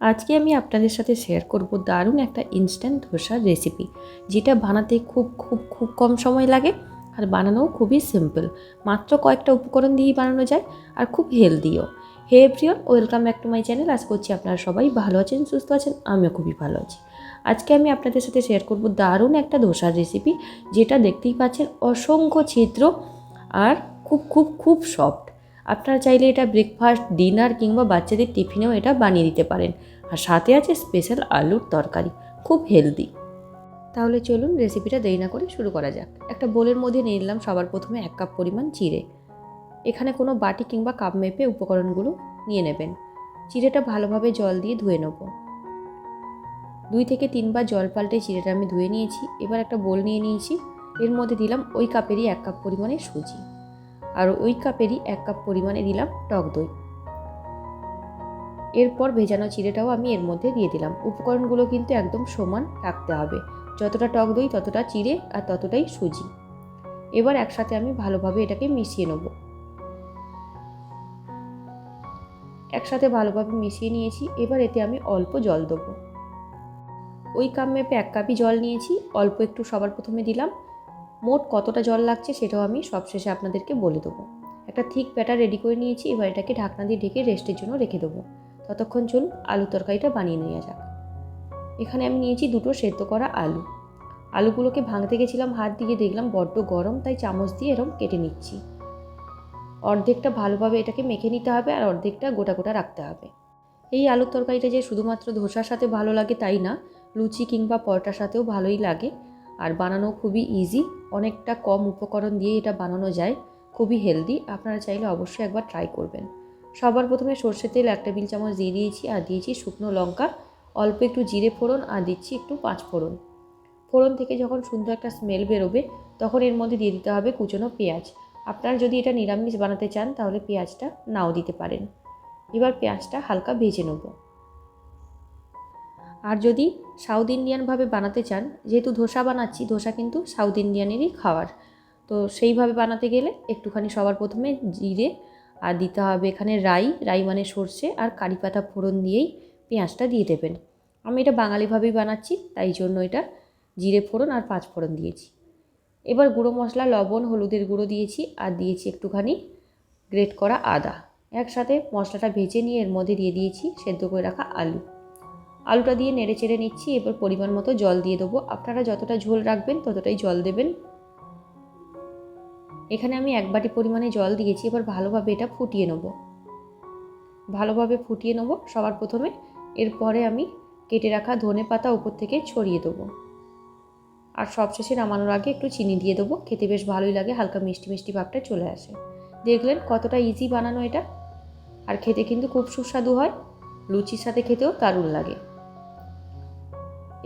আজকে আমি আপনাদের সাথে শেয়ার করব দারুণ একটা ইনস্ট্যান্ট ধোসার রেসিপি যেটা বানাতে খুব খুব খুব কম সময় লাগে আর বানানোও খুবই সিম্পল মাত্র কয়েকটা উপকরণ দিয়েই বানানো যায় আর খুব হেলদিও hey everyone welcome back to my channel আশা করছি আপনারা সবাই ভালো আছেন, সুস্থ আছেন, আমিও খুবই ভালো আছি। আজকে আমি আপনাদের সাথে শেয়ার করব দারুণ একটা ধোসার রেসিপি যেটা দেখতেই পাচ্ছেন অসংখ্য ছিদ্র আর খুব খুব খুব সফট আপনারা চাইলে এটা ব্রেকফাস্ট ডিনার কিংবা বাচ্চাদের টিফিনেও এটা বানিয়ে দিতে পারেন। আর সাথে আছে স্পেশাল আলুর তরকারি, খুব হেলদি তাহলে চলুন রেসিপিটা দেরি না করে শুরু করা যাক। একটা বোলের মধ্যে নিয়ে নিলাম সবার প্রথমে এক কাপ পরিমাণ চিড়ে। এখানে কোনো বাটি কিংবা কাপ মেপে উপকরণগুলো নিয়ে নেবেন। চিড়েটা ভালোভাবে জল দিয়ে ধুয়ে নেব। দুই থেকে তিনবার জল পাল্টে চিড়েটা আমি ধুয়ে নিয়েছি। এবার একটা বোল নিয়ে নিয়েছি। এর মধ্যে দিলাম ওই কাপেরই এক কাপ পরিমাণে সুজি। আর ওই কাপেরই এক কাপ পরিমাণে দিলাম টক দই। এরপর ভেজানো চিড়েটাও আমি এর মধ্যে দিয়ে দিলাম। উপকরণগুলো কিন্তু একদম সমান রাখতে হবে। যতটা টক দই, ততটা চিড়ে আর ততটাই সুজি। এবার একসাথে আমি ভালোভাবে এটাকে মিশিয়ে নেব। একসাথে ভালোভাবে মিশিয়ে নিয়েছি। এবার এতে আমি অল্প জল দেবো। ওই কাপ মেপে এক কাপই জল নিয়েছি। অল্প একটু সবার প্রথমে দিলাম। মোট কতটা জল লাগছে সেটাও আমি সবশেষে আপনাদেরকে বলে দেবো। একটা থিক ব্যাটার রেডি করে নিয়েছি, এবার এটাকে ঢাকনা দিয়ে ঢেকে রেস্টের জন্য রেখে দেবো। ততক্ষণ চলুন আলু তরকারিটা বানিয়ে নেওয়া যাক। এখানে আমি নিয়েছি দুটো সেদ্ধ করা আলু। আলুগুলোকে ভাঙতে গেছিলাম, হাত দিয়ে দেখলাম বড্ড গরম, তাই চামচ দিয়ে এরম কেটে নিচ্ছি। অর্ধেকটা ভালোভাবে এটাকে মেখে নিতে হবে আর অর্ধেকটা গোটা গোটা রাখতে হবে। এই আলুর তরকারিটা যে শুধুমাত্র ধোসার সাথে ভালো লাগে তাই না, লুচি কিংবা পরোটার সাথেও ভালোই লাগে। আর বানানো খুবই ইজি অনেকটা কম উপকরণ দিয়ে এটা বানানো যায়। খুবই হেলদি আপনারা চাইলে অবশ্যই একবার ট্রাই করবেন। সবার প্রথমে সর্ষের তেল এক টেবিল চামচ দিয়ে দিয়েছি আর দিয়েছি শুকনো লঙ্কা। অল্প একটু জিরে ফোড়ন আর দিচ্ছি একটু পাঁচ ফোড়ন। ফোড়ন থেকে যখন সুন্দর একটা স্মেল বেরোবে, তখন এর মধ্যে দিয়ে দিতে হবে কুচনো পেঁয়াজ। আপনারা যদি এটা নিরামিষ বানাতে চান, তাহলে পেঁয়াজটা নাও দিতে পারেন। এবার পেঁয়াজটা হালকা ভেজে নেব। আর যদি সাউথ ইন্ডিয়ানভাবে বানাতে চান, যেহেতু ধোসা বানাচ্ছি, ধোসা কিন্তু সাউথ ইন্ডিয়ানেরই খাবার। তো সেইভাবে বানাতে গেলে একটুখানি সবার প্রথমে জিরে আর দিতে হবে এখানে রাই। রাই মানে সর্ষে আর কারি পাতা ফোড়ন দিয়েই পেঁয়াজটা দিয়ে দেবেন। আমি এটা বাঙালিভাবেই বানাচ্ছি, তাই জন্য এটা জিরে ফোড়ন আর পাঁচ ফোড়ন দিয়েছি। এবার গুঁড়ো মশলা, লবণ, হলুদের গুঁড়ো দিয়েছি আর দিয়েছি একটুখানি গ্রেট করা আদা। একসাথে মশলাটা ভেজে নিয়ে এর মধ্যে দিয়ে দিয়েছি সেদ্ধ করে রাখা আলু। আলুটা দিয়ে নেড়ে চেড়ে নিচ্ছি এবার পরিমাণ মতো জল দিয়ে দেবো। আপনারা যতটা ঝোল রাখবেন ততটাই জল দেবেন। এখানে আমি এক বাটি পরিমাণে জল দিয়েছি, এবার ভালোভাবে এটা ফুটিয়ে নেব। ভালোভাবে ফুটিয়ে নেব সবার প্রথমে, এরপরে আমি কেটে রাখা ধনে পাতা উপর থেকে ছড়িয়ে দেবো। আর সবশেষে নামানোর আগে একটু চিনি দিয়ে দেবো, খেতে বেশ ভালোই লাগে, হালকা মিষ্টি মিষ্টি ভাবটা চলে আসে। দেখলেন কতটা ইজি বানানো এটা, আর খেতে কিন্তু খুব সুস্বাদু হয়, লুচির সাথে খেতেও দারুণ লাগে।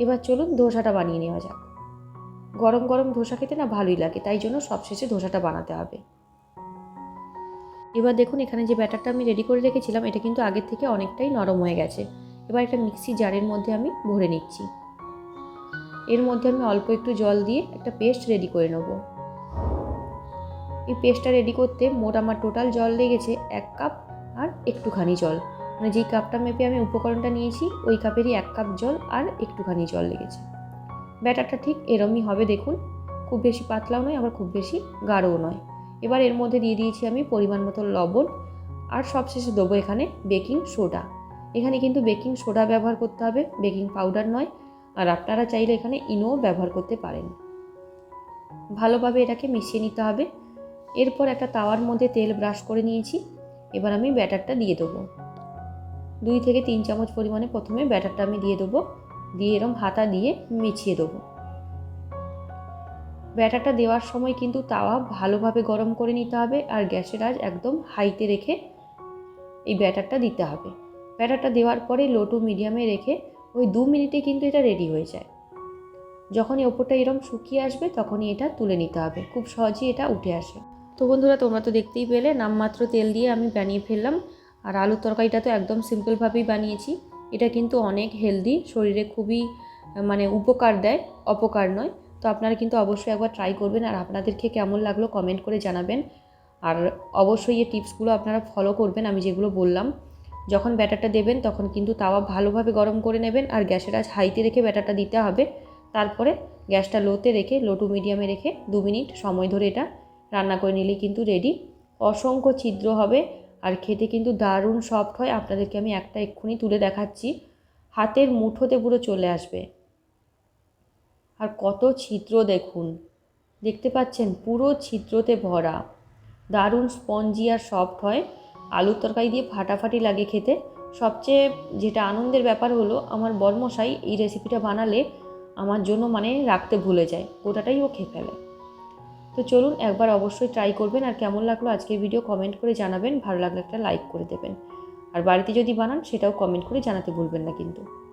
এবার চলুন ধোসাটা বানিয়ে নেওয়া যাক। গরম গরম ধোসা খেতে না ভালোই লাগে, তাই জন্য সবশেষে ধোসাটা বানাতে হবে। এবার দেখুন এখানে যে ব্যাটারটা আমি রেডি করে রেখেছিলাম, এটা কিন্তু আগের থেকে অনেকটাই নরম হয়ে গেছে। এবার একটা মিক্সি জারের মধ্যে আমি ভরে নিচ্ছি। এর মধ্যে আমি অল্প একটু জল দিয়ে একটা পেস্ট রেডি করে নেব। এই পেস্টটা রেডি করতে মোট আমার টোটাল জল লেগেছে এক কাপ আর একটুখানি জল। মানে যেই কাপটা মেপে আমি উপকরণটা নিয়েছি, ওই কাপেরই এক কাপ জল আর একটুখানি জল লেগেছে। ব্যাটারটা ঠিক এরমই হবে দেখুন, খুব বেশি পাতলাও নয়, আবার খুব বেশি গাঢ়ও নয়। এবার এর মধ্যে দিয়ে দিয়েছি আমি পরিমাণ মতো লবণ, আর সবশেষে দেবো এখানে বেকিং সোডা এখানে কিন্তু বেকিং সোডা ব্যবহার করতে হবে বেকিং পাউডার নয়, আর আপনারা চাইলে এখানে ইনোও ব্যবহার করতে পারেন। ভালোভাবে এটাকে মিশিয়ে নিতে হবে। এরপর একটা তাওয়ার মধ্যে তেল ব্রাশ করে নিয়েছি, এবার আমি ব্যাটারটা দিয়ে দেবো। দুই থেকে তিন চামচ পরিমাণে প্রথমে ব্যাটারটা আমি দিয়ে দেবো। দিয়ে এরম হাতা দিয়ে মিছিয়ে দেবো। ব্যাটারটা দেওয়ার সময় কিন্তু তাওয়া ভালোভাবে গরম করে নিতে হবে আর গ্যাসের আজ একদম হাইতে রেখে এই ব্যাটারটা দিতে হবে। ব্যাটারটা দেওয়ার পরে লো টু মিডিয়ামে রেখে ওই দু মিনিটে কিন্তু এটা রেডি হয়ে যায়। যখনই ওপরটা এরম শুকিয়ে আসবে তখনই এটা তুলে নিতে হবে। খুব সহজেই এটা উঠে আসে। তো বন্ধুরা, তোমরা তো দেখতেই পেলে, নামমাত্র তেল দিয়ে আমি বানিয়ে ফেললাম। আর আলুর তরকারিটা তো একদম সিম্পলভাবেই বানিয়েছি। এটা কিন্তু অনেক হেলদি শরীরে খুবই মানে উপকার দেয়, অপকার নয়। তো আপনারা কিন্তু অবশ্যই একবার ট্রাই করবেন আর আপনাদেরকে কেমন লাগল কমেন্ট করে জানাবেন। আর অবশ্যই এই টিপসগুলো আপনারা ফলো করবেন, আমি যেগুলো বললাম। যখন ব্যাটারটা দেবেন, তখন কিন্তু তাওয়া ভালোভাবে গরম করে নেবেন আর গ্যাসের আজ হাইতে রেখে ব্যাটারটা দিতে হবে। তারপরে গ্যাসটা লোতে রেখে লো টু মিডিয়ামে রেখে দু মিনিট সময় ধরে এটা রান্না করে নিলেই কিন্তু রেডি অসংখ্য ছিদ্র হবে আর খেতে কিন্তু দারুণ সফট হয়। আপনাদেরকে আমি একটা এক্ষুনি তুলে দেখাচ্ছি। হাতের মুঠোতে পুরো চলে আসবে। আর কত ছিদ্র দেখুন। দেখতে পাচ্ছেন পুরো ছিদ্রতে ভরা। দারুণ স্পঞ্জি আর সফট হয়। আলুর তরকারি দিয়ে ফাটাফাটি লাগে খেতে। সবচেয়ে যেটা আনন্দের ব্যাপার হলো, আমার বরমশাই এই রেসিপিটা বানালে আমার জন্য মানে রাখতে ভুলে যায়। গোটাটাই ও খেয়ে ফেলে। তো চলুন একবার অবশ্যই ট্রাই করবেন আর কেমন লাগল আজকের ভিডিও কমেন্ট করে জানাবেন। ভালো লাগলে একটা লাইক করে দেবেন। আর বাড়িতে যদি বানান, সেটাও কমেন্ট করে জানাতে ভুলবেন না কিন্তু।